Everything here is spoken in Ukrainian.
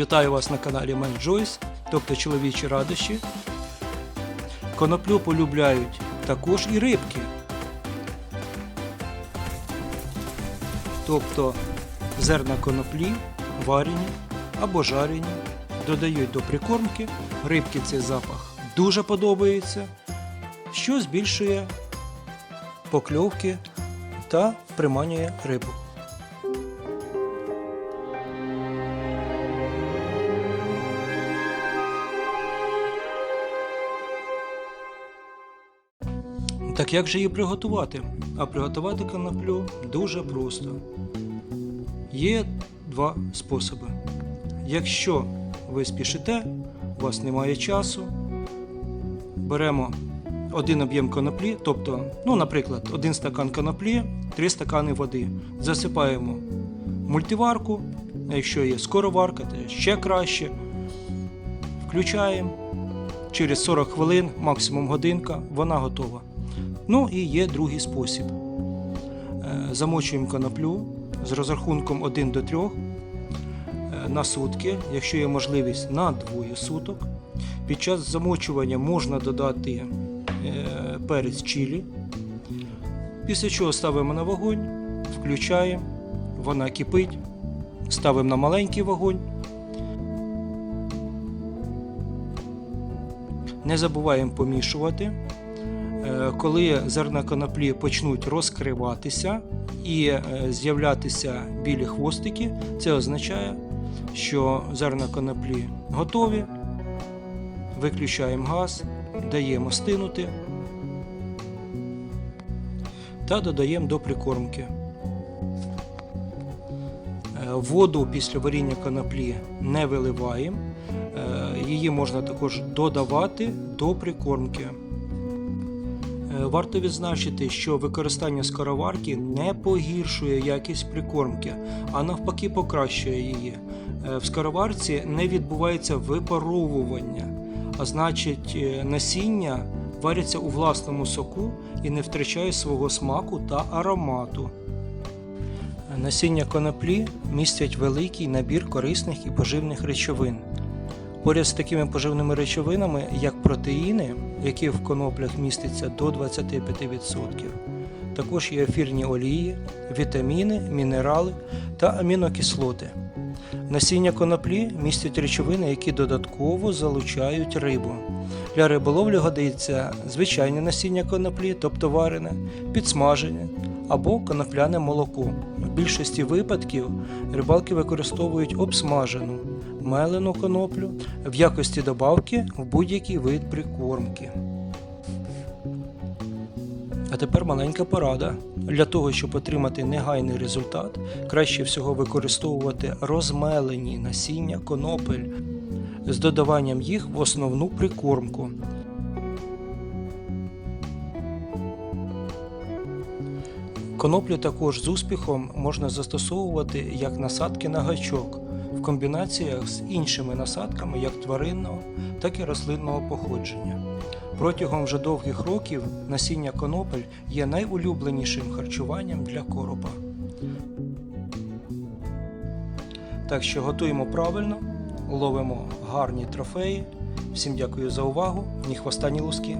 Вітаю вас на каналі Man тобто чоловічі радощі. Коноплю полюбляють також і рибки. Тобто зерна коноплі варені або жарені, додають до прикормки, рибки цей запах дуже подобається, що збільшує покльовки та приманює рибу. Так як же її приготувати? А приготувати коноплю дуже просто. Є два способи. Якщо ви спішите, у вас немає часу, беремо один об'єм коноплі, тобто, ну, наприклад, один стакан коноплі, три стакани води. Засипаємо мультиварку, а якщо є скороварка, то ще краще. Включаємо. Через 40 хвилин, максимум годинка, вона готова. Ну і є другий спосіб. Е, Замочуємо коноплю з розрахунком 1 до 3 е, на сутки, якщо є можливість на двоє суток. Під час замочування можна додати е, перець чилі. Після чого ставимо на вогонь, включаємо, вона кипить, ставимо на маленький вогонь. Не забуваємо помішувати. Е, Коли зерна коноплі почнуть розкриватися і е, з'являтися білі хвостики, це означає, що зерна коноплі готові. Виключаємо газ, даємо стинути та додаємо до прикормки. Е, Воду після варіння коноплі не виливаємо. Її можна також додавати до прикормки. Е, Варто відзначити, що використання скороварки не погіршує якість прикормки, а навпаки покращує її. Е, В скороварці не відбувається випаровування, а значить е, насіння варяться у власному соку і не втрачає свого смаку та аромату. Насіння коноплі містять великий набір корисних і поживних речовин. Поряд з такими поживними речовинами, як протеїни, які в коноплях містяться до 25%, також є ефірні олії, вітаміни, мінерали та амінокислоти. Насіння коноплі містять речовини, які додатково залучають рибу. Для риболовлі годиться звичайне насіння коноплі, тобто варене, підсмажене або конопляне молоко. В більшості випадків рибалки використовують обсмажену мелену коноплю в якості добавки в будь-який вид прикормки. А тепер маленька порада. Для того, щоб отримати негайний результат, краще всього використовувати розмелені насіння конопель з додаванням їх в основну прикормку. Коноплю також з успіхом можна застосовувати як насадки на гачок комбінаціях з іншими насадками як тваринного, так і рослинного походження. Протягом вже довгих років насіння конопель є найулюбленішим харчуванням для коропа. Так що готуємо правильно, ловимо гарні трофеї. Всім дякую за увагу, ні хвоста, ні луски.